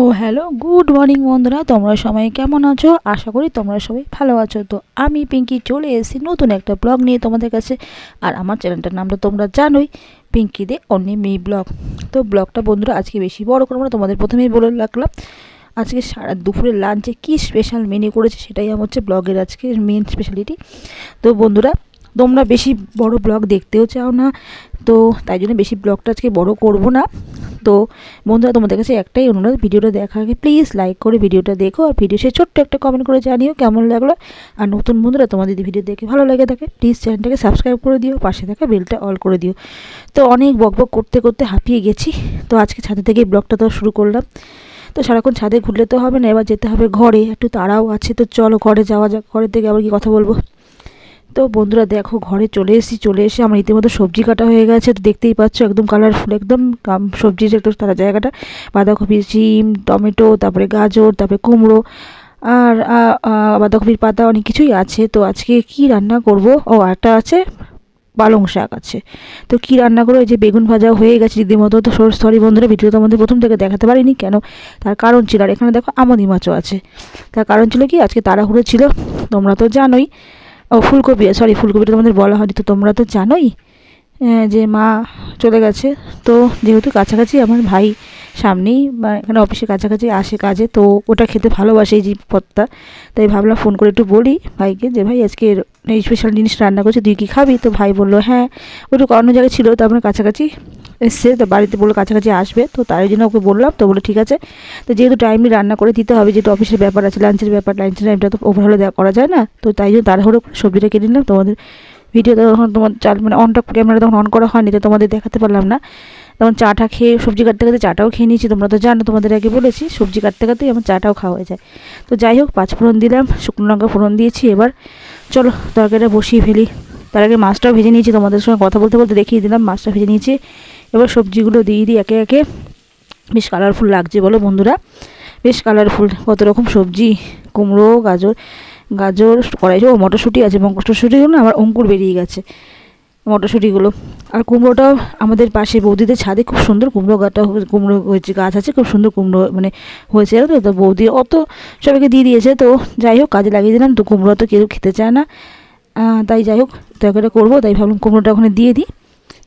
ও hello, good morning বন্ধুরা, তোমরা সবাই কেমন আছো? আশা করি তোমরা সবাই ভালো আছো। তো আমি পিঙ্কি চলে এসেছি নতুন একটা ব্লগ নিয়ে তোমাদের কাছে। আর আমার চ্যানেলটার নামটা তোমরা জানোই, Pinky Dey only me blog. তো ব্লগটা বন্ধুরা আজকে বেশি বড় করব না, তোমাদের প্রথমেই বলে রাখলাম। আজকে সারা দুপুরের লাঞ্চে কী স্পেশাল মেনু করেছে সেটাই আমার হচ্ছে ব্লগের আজকে মেন স্পেশালিটি তো বন্ধুরা তোমরা বেশি বড় ব্লগ দেখতেও চাও না, তো তাই জন্য বেশি ব্লগটা আজকে বড় করব না। তো বন্ধুরা, তোমাদের কাছে একটাই অনুরোধ, ভিডিওটা দেখার আগে প্লিজ লাইক করে ভিডিওটা দেখো আর ভিডিও সে ছোট্ট একটা কমেন্ট করে জানিও কেমন লাগল। আর নতুন বন্ধুরা, তোমাদের যদি ভিডিও দেখে ভালো লাগে থাকে প্লিজ চ্যানেলটাকে সাবস্ক্রাইব করে দিও, পাশে থাকা বেলটা অল করে দিও। তো অনেক বক বক করতে করতে হাঁপিয়ে গেছি, তো আজকে ছাদে থেকে ব্লগটা তো শুরু করলাম। তো সারাক্ষণ ছাদে ঘুরলে তো হবে না, এবার যেতে হবে ঘরে, একটু তারাও আছে, তো চলো ঘরে যাওয়া যাক, ঘরের থেকে আবার কি কথা বলব? তো বন্ধুরা দেখো, ঘরে চলে এসেছি, চলে এসে আমার ইতিমধ্যে সবজি কাটা হয়ে গেছে। তো দেখতেই পাচ্ছ, একদম কালারফুল একদম সবজির একটু তারা জায়গাটা। বাঁধাকপি সিম টমেটো, তারপরে গাজর, তারপরে কুমড়ো, আর বাঁধাকপির পাতা অনেক কিছুই আছে। তো আজকে কি রান্না করব? ও একটা আছে, পালং শাক আছে। তো কি রান্না করব? এই যে বেগুন ভাজা হয়ে গেছে রীতিমতো। তো সরি বন্ধুরা ভিডিও তোমাদের প্রথম থেকে দেখাতে পারিনি, কেন? তার কারণ ছিল, আর এখানে দেখো আমদি মাছও আছে। তার কারণ ছিল কি? আজকে তাড়াহুড়ো ছিল, তোমরা তো জানোই। ও, ফুলকপি সরি ফুলকপিটা তোমাদের বলা হয়নি, তো তোমরা তো জানোই যে মা চলে গেছে, তো যেহেতু কাছাকাছি আমার ভাই সামনেই, বা এখানে অফিসে কাছাকাছি আসে কাজে, তো ওটা খেতে ভালোবাসে এই পদটা তাই ভাবলাম ফোন করে একটু বলি ভাইকে যে, ভাই, আজকে এই স্পেশাল জিনিস রান্না করছি, তুই কি খাবি? তো ভাই বলল হ্যাঁ ও অন্য জায়গায় ছিল, তো আপনার কাছাকাছি এসছে তো বাড়িতে বলল কাছাকাছি আসবে, তো তাই জন্য ওকে বললাম, তো বলে ঠিক আছে। তো যেহেতু টাইমলি রান্না করে দিতে হবে, যেহেতু অফিসের ব্যাপার আছে লাঞ্চের ব্যাপার লাঞ্চের টাইমটা তো ওভারহলে দেওয়া করা যায় না, তো তাই জন্য তাড়াহুড়ো সবজিটা কিনে নিলাম। তোমাদের ভিডিও তখন তোমার চাল মানে অনটা ক্যামেরা তখন অন করা হয়নি, তো তোমাদের দেখাতে পারলাম না। তখন চাটা খেয়ে সবজি কাটতে কাটতে চাটাও খেয়ে নিয়েছি, তোমরা তো জানো, তোমাদের আগে বলেছি, সবজি কাটতে কাটতেই আমার চাটাও খাওয়া হয়ে যায়। তো যাই হোক, পাঁচ ফোড়ন দিলাম, শুকনো লঙ্কা ফোড়ন দিয়েছি এবার। চলো, তরকারিটা বসিয়ে ফেলি। তার আগে মাছটাও ভেজে নিয়েছি, তোমাদের সঙ্গে কথা বলতে বলতে দেখিয়ে দিলাম, মাছটা ভেজে নিয়েছি। এবার সবজিগুলো দিয়ে দিই একে একে। বেশ কালারফুল লাগছে বলো বন্ধুরা। বেশ কালারফুল কত রকম সবজি, কুমড়ো, গাজর গাজর কড়াইছে ও মটরশুঁটি আছে এবং মটরশুঁটিগুলো না আমার অঙ্কুর বেরিয়ে গেছে মটরশুঁটিগুলো। আর কুমড়োটাও আমাদের পাশে বৌদিদের ছাদে খুব সুন্দর কুমড়ো গাটা কুমড়ো হয়েছে, গাছ আছে, খুব সুন্দর কুমড়ো মানে হয়েছে তো? তো বৌদি অত সবাইকে দিয়ে দিয়েছে, তো যাই হোক, কাজে লাগিয়ে দিলাম। তো কুমড়ো তো কেউ খেতে চায় না। তাই যাই হোক তরকারিটা করব, তাই ভাবলাম কুমড়োটা ওখানে দিয়ে দিই।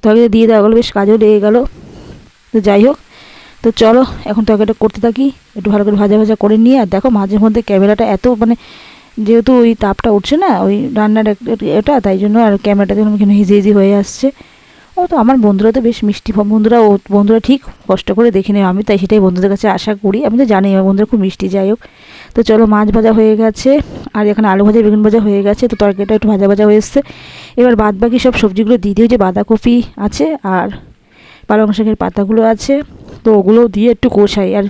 তরকারি দিয়ে দেওয়া গেলো, বেশ কাজেও লেগে গেলো। তো যাই হোক, তো চলো এখন তরকারিটা করতে থাকি, একটু ভালো করে ভাজা ভাজা করে নিয়ে, আর দেখো মাঝে মধ্যে ক্যামেরাটা এত মানে যেহেতু ওই তাপটা উঠছে না, ওই রান্নার এটা, তাই জন্য আর ক্যামেরাটা দেখুন এখানে হিজি হিজি হয়ে আসছে। ও তো আমার বন্ধুরা তো বেশ মিষ্টি বন্ধুরা, ও বন্ধুরা ঠিক কষ্ট করে দেখে নেয় আমি তাই সেটাই বন্ধুদের কাছে আশা করি, আমি তো জানি আমার বন্ধুরা খুব মিষ্টি, যাই হোক। তো চলো মাছ ভাজা হয়ে গেছে। আর এখানে আলু ভাজা, বেগুন ভাজা হয়ে গেছে। তো তরকারিটা একটু ভাজা ভাজা হয়ে এসছে। এবার বাদ বাকি সব সবজিগুলো দিয়ে দিয়ে যে বাঁধাকপি আছে আর পালং শাকের পাতাগুলো আছে। তো ওগুলো দিয়ে একটু কষাই। আর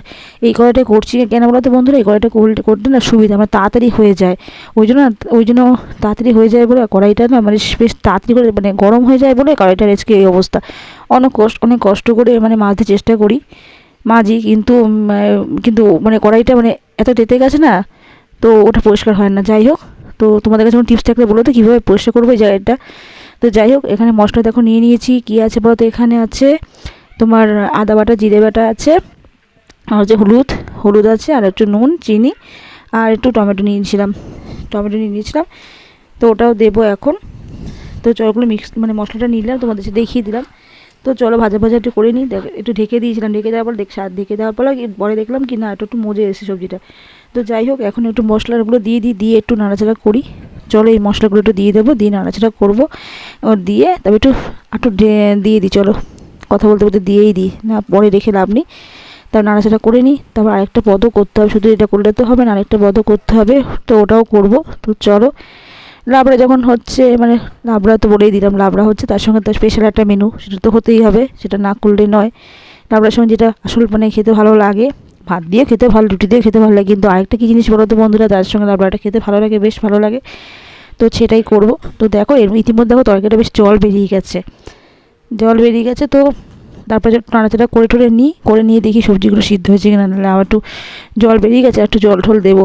এই কড়াইটা করছি কেন বলো তো বন্ধুরা? এই কড়াইটা করতে না সুবিধা, আমার তাড়াতাড়ি হয়ে যায়। ওই জন্য ওই জন্য তাড়াতাড়ি হয়ে যায় বলে কড়াইটা না মানে বেশ তাড়াতাড়ি করে মানে গরম হয়ে যায় বলে কড়াইটার আজকে এই অবস্থা। অনেক কষ্ট অনেক কষ্ট করে মানে মাজতে চেষ্টা করি। মাজি কিন্তু কিন্তু মানে কড়াইটা মানে এত তেতে গেছে না, তো ওটা পরিষ্কার হয় না। যাই হোক, তো তোমাদের কাছে কোনো টিপস থাকলে বলো তো, কীভাবে পরিষ্কার করব এই জায়গাটা? তো যাই হোক, এখানে মশলা দেখো নিয়ে নিয়েছি, কী আছে বলো তো? এখানে আছে তোমার আদা বাটা, জিরে বাটা আছে, আর হচ্ছে হলুদ হলুদ আছে, আর একটু নুন, চিনি, আর একটু টমেটো নিয়ে নিয়েছিলাম। টমেটো নিয়ে নিয়েছিলাম, তো ওটাও দেবো এখন। তো চলগুলো মিক্স মানে মশলাটা নিলাম, তোমাদের দেখিয়ে দিলাম। তো চলো ভাজা ভাজা একটু করে নিই, দেখ- একটু ঢেকে দিয়েছিলাম, ঢেকে দেওয়ার পর দেখ ঢেকে দেওয়ার পর পরে দেখলাম কি না, একটু একটু মজে এসে সবজিটা। তো যাই হোক, এখন একটু মশলাগুলো দিয়ে দিই, দিয়ে একটু নাড়াচাড়া করি। চলো এই মশলাগুলো একটু দিয়ে দেবো, দিয়ে নাড়াচাড়া করব। দিয়ে তবে একটু একটু দিয়ে দিই, চলো। কথা বলতে বলতে দিয়েই দিই, না পরে রেখে লাভ নেই। তারপর নাড়াচাড়া করে নিই, তারপর আরেকটা পদও করতে হবে, শুধু এটা করলে তো হবে না, আরেকটা পদও করতে হবে, তো ওটাও করব। তো চলো লাবড়া যখন হচ্ছে মানে লাবড়া তো বলেই দিলাম, লাবড়া হচ্ছে তার সঙ্গে তো স্পেশাল একটা মেনু সেটা তো হতেই হবে, সেটা না করলে নয়। লাবড়ার সঙ্গে যেটা আসল মানে খেতে ভালো লাগে, ভাত দিয়ে খেতে ভালো, রুটি দিয়ে খেতে ভালো লাগে, কিন্তু আরেকটা কী জিনিস বলো তো বন্ধুরা, তার সঙ্গে লাবড়াটা খেতে ভালো লাগে, বেশ ভালো লাগে। তো সেটাই করব। তো দেখো, এর ইতিমধ্যে দেখো তরকারিটা বেশ জল বেরিয়ে গেছে। জল বেরিয়ে গেছে, তো তারপরে নাড়াচাড়া করে টোরে নিই, করে নিয়ে দেখি সবজিগুলো সিদ্ধ হয়েছে কিনা, নাহলে আবার একটু জল বেরিয়ে গেছে একটু জল ঠল দেবো।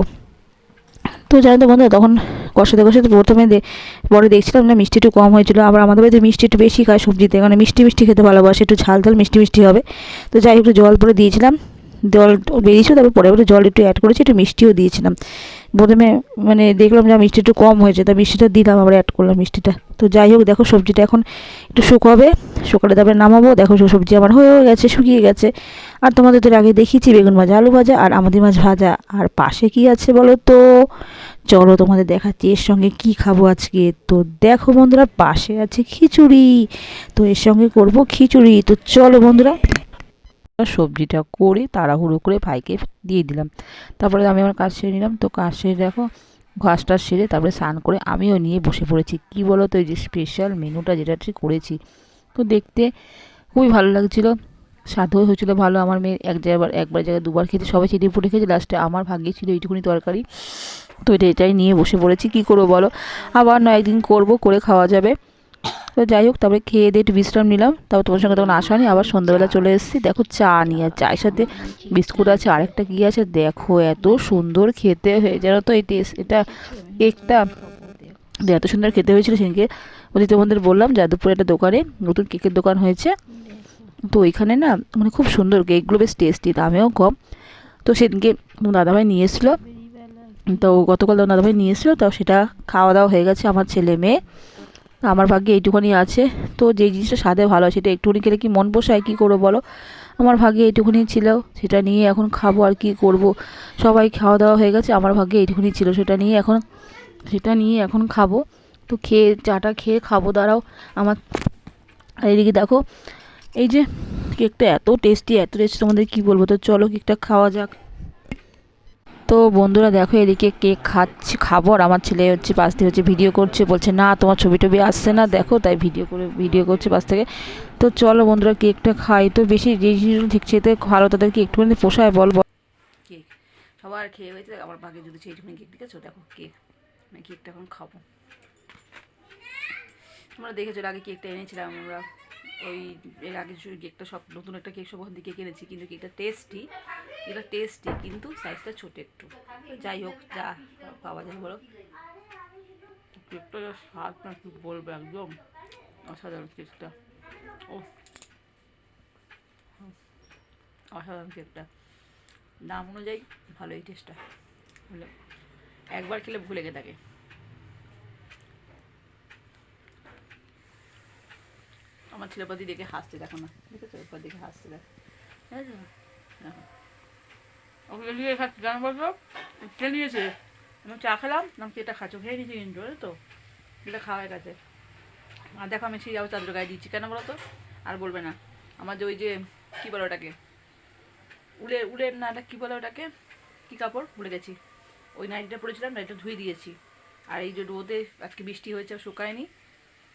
তো জানো তো বন্ধুরা, তখন কষাতে কষাতে প্রথমে পরে দেখছিলাম না মিষ্টি একটু কম হয়েছিল। আবার আমাদের বাড়িতে মিষ্টি একটু বেশি খায় সবজিতে মানে মিষ্টি মিষ্টি খেতে ভালোবাসে, একটু ঝাল ঝাল মিষ্টি মিষ্টি হবে। তো যাই একটু জল পরে দিয়েছিলাম। জল বেরিয়েছিল, তারপর পরে পরে জল একটু অ্যাড করেছি, একটু মিষ্টিও দিয়েছিলাম। প্রথমে মানে দেখলাম যে মিষ্টি একটু কম হয়েছে, তা মিষ্টিটা দিলাম, আবার অ্যাড করলাম মিষ্টিটা। তো যাই হোক, দেখো সবজিটা এখন একটু শুকোবে। শুকালে তারপরে নামাবো, দেখো সবজি আমার হয়েও গেছে, শুকিয়ে গেছে। আর তোমাদের তো আগে দেখিয়েছি বেগুন ভাজা, আলু ভাজা আর আমাদের মাছ ভাজা। আর পাশে কি আছে বলো তো? চলো তোমাদের দেখাচ্ছি এর সঙ্গে কি খাব আজকে। তো দেখো বন্ধুরা, পাশে আছে খিচুড়ি। তো এর সঙ্গে করব খিচুড়ি। তো চলো বন্ধুরা, সবজিটা করে তাড়াহুড়ো করে ভাইকে দিয়ে দিলাম। তারপরে আমি আমার কাজ সেরে নিলাম। তো কাজ সেরে দেখো, ঘাসটা সেরে তারপরে স্নান করে আমিও নিয়ে বসে পড়েছি। কি বলো তো, এই যে স্পেশাল মেনুটা যেটা করেছি। তো দেখতে খুবই ভালো লাগছিল। স্বাদও হয়েছিল ভালো। আমার মেয়ে এক জায়গায়, একবার জায়গায় দুবার খেতে সবাই চেটে ফুটে খেয়েছে। লাস্টে আমার ভাগ্যে ছিল এইটুকুনি তরকারি। তো এটা, এটাই নিয়ে বসে পড়েছি। কী করব বলো? আবার নয় একদিন করব, করে খাওয়া যাবে। তো যাই হোক, তারপরে খেয়ে দিয়ে একটু বিশ্রাম নিলাম। তারপর তোমার সঙ্গে তখন আসা আবার সন্ধ্যাবেলা চলে এসেছি। দেখো চা নিয়ে আর চায়ের সাথে বিস্কুট আছে, আরেকটা কী আছে? দেখো এত সুন্দর খেতে হয়ে যেন তো, এই টেস্ট, এটা কেকটা এত সুন্দর খেতে হয়েছিল সেদিনকে। ওদের তোমাদের বললাম, যাদবপুরে একটা দোকানে নতুন কেকের দোকান হয়েছে। তো ওইখানে না মানে খুব সুন্দর কেকগুলো বেশ টেস্টি দামেও কম। তো সেদিনকে দাদাভাই নিয়ে এসেছিল। তো গতকাল দাদাভাই নিয়ে এসেছিল, তো সেটা খাওয়া দাওয়া হয়ে গেছে আমার ছেলে মেয়ে। আমার ভাগ্যে এইটুকুনি আছে। তো যে জিনিসটা স্বাদে ভালো হয় সেটা একটুখানি খেলে কি মন পোষায় কী করব বলো? আমার ভাগ্যে এইটুকুনি ছিল, সেটা নিয়ে এখন খাব আর কি করব। সবাই খাওয়া দাওয়া হয়ে গেছে, আমার ভাগ্যে এইটুকুনি ছিল, সেটা নিয়ে এখন, সেটা নিয়ে এখন খাব। তো খেয়ে, চাটা খেয়ে খাব, দাঁড়াও। আমার আর এদিকে দেখো এই যে কেকটা এত টেস্টি এত টেস্টি তোমাদের কী বলব? তো চলো কেকটা খাওয়া যাক। তো বন্ধুরা দেখো এদিকে কেক খাচ্ছে, খাব আর আমার ছেলে হচ্ছে পাশ থেকে হচ্ছে ভিডিও করছে, বলছে, না, তোমার ছবি টবি আসছে না। দেখো, তাই ভিডিও করে ভিডিও করছে পাশ থেকে। তো চলো বন্ধুরা কেকটা খাই। তো বেশি যে জিনিসগুলো ঠিক খেতে ভালো, তাদেরকে একটুখানি পোষায় বল বল। কেক সবার খেয়ে হয়েছে আমার বাকি যদি সেইটুকুনি কেক দিকেছো দেখো কেক আমি কেকটা এখন খাব। তোমরা দেখেছ এর আগে কেকটা এনেছিলাম আমরা। ওই এর আগে কেকটা সব নতুন একটা কেক সব ওখান থেকে কিনেছি, কিন্তু কেকটা টেস্টি এটা টেস্টি কিন্তু সাইজটা ছোট একটু। যাই হোক, যা পাওয়া যায় বলো। কেকটা যা স্বাদ না, কি বলব একদম। অসাধারণ কেকটা ও অসাধারণ কেকটা দাম অনুযায়ী ভালোই টেস্টটা একবার খেলে ভুলে গে থাকে আমার ছেলেপাতি দেখে হাসছে দেখো না। দেখেছ? এরপর দেখে হাসছে দেখো। দেখো। ওকে নিয়ে খাচ্ছি জানো বলতো কে নিয়েছে? আমি চা খেলাম নাম কেটা খাচ্ছ? খেয়ে নিয়েছি কিন্তু তো? এটা খাওয়া হয়ে গেছে। আর দেখো আমি সেই যাব চাদর গায়ে দিচ্ছি। কেন বলো তো? আর বলবে না। আমার যে ওই যে কী বলো ওটাকে? উলের উলের না এটা কী বলে ওটাকে? কী কাপড়? ভুলে গেছি। ওই নাইটটা পরেছিলাম নাইটটা ধুয়ে দিয়েছি। আর এই যে রোদে আজকে বৃষ্টি হয়েছে শুকায়নি।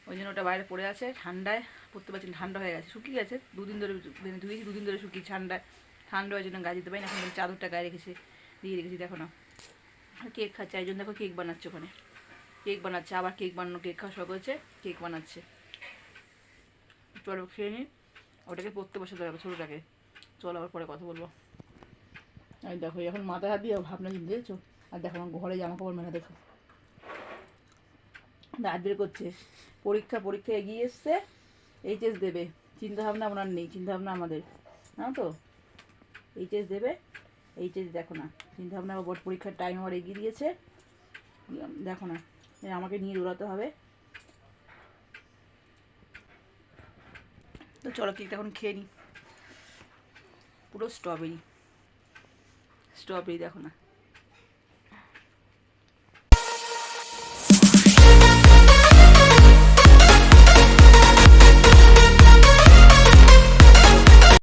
ওই জন্য ওটা বাইরে পড়ে আছে, ঠান্ডায়, পড়তে পারছি ঠান্ডা হয়ে গেছে, শুকিয়ে গেছে, দুদিন ধরে মানে ধুয়েছি দুদিন ধরে শুকিয়ে, ঠান্ডায়, ঠান্ডা হওয়ার জন্য গায়ে দিতে পারি না এখন চাদরটা গায়ে রেখেছে, দিয়ে রেখেছি, দেখো না আর কেক খাচ্ছে, এই জন্য দেখো কেক বানাচ্ছে ওখানে। কেক বানাচ্ছে, আবার কেক বানানো, কেক খাওয়া শখ হয়েছে কেক বানাচ্ছে। চলো খেয়ে নিই ওটাকে পড়তে বসে দেবে ছোটোটাকে। চলো আবার পরে কথা বলব। আর দেখো এখন মাথায় হাত দিয়ে ভাবনা দিয়েছ আর দেখো আমার ঘরে জামা কাপড় মেলা দেখো। দাঁত বের করছে। পরীক্ষা পরীক্ষা এগিয়ে এসছে এইচএস দেবে। চিন্তা ভাবনা ওনার নেই চিন্তা ভাবনা আমাদের। জানো তো? এইচএস দেবে এইচএস দেখো না। চিন্তা ভাবনা বোর্ড পরীক্ষার টাইম আমার এগিয়ে দিয়েছে। দেখো না আমাকে নিয়ে দৌড়াতে হবে। তো চলো কেকটা এখন খেয়ে নিই পুরো স্ট্রবেরি স্ট্রবেরি দেখো না।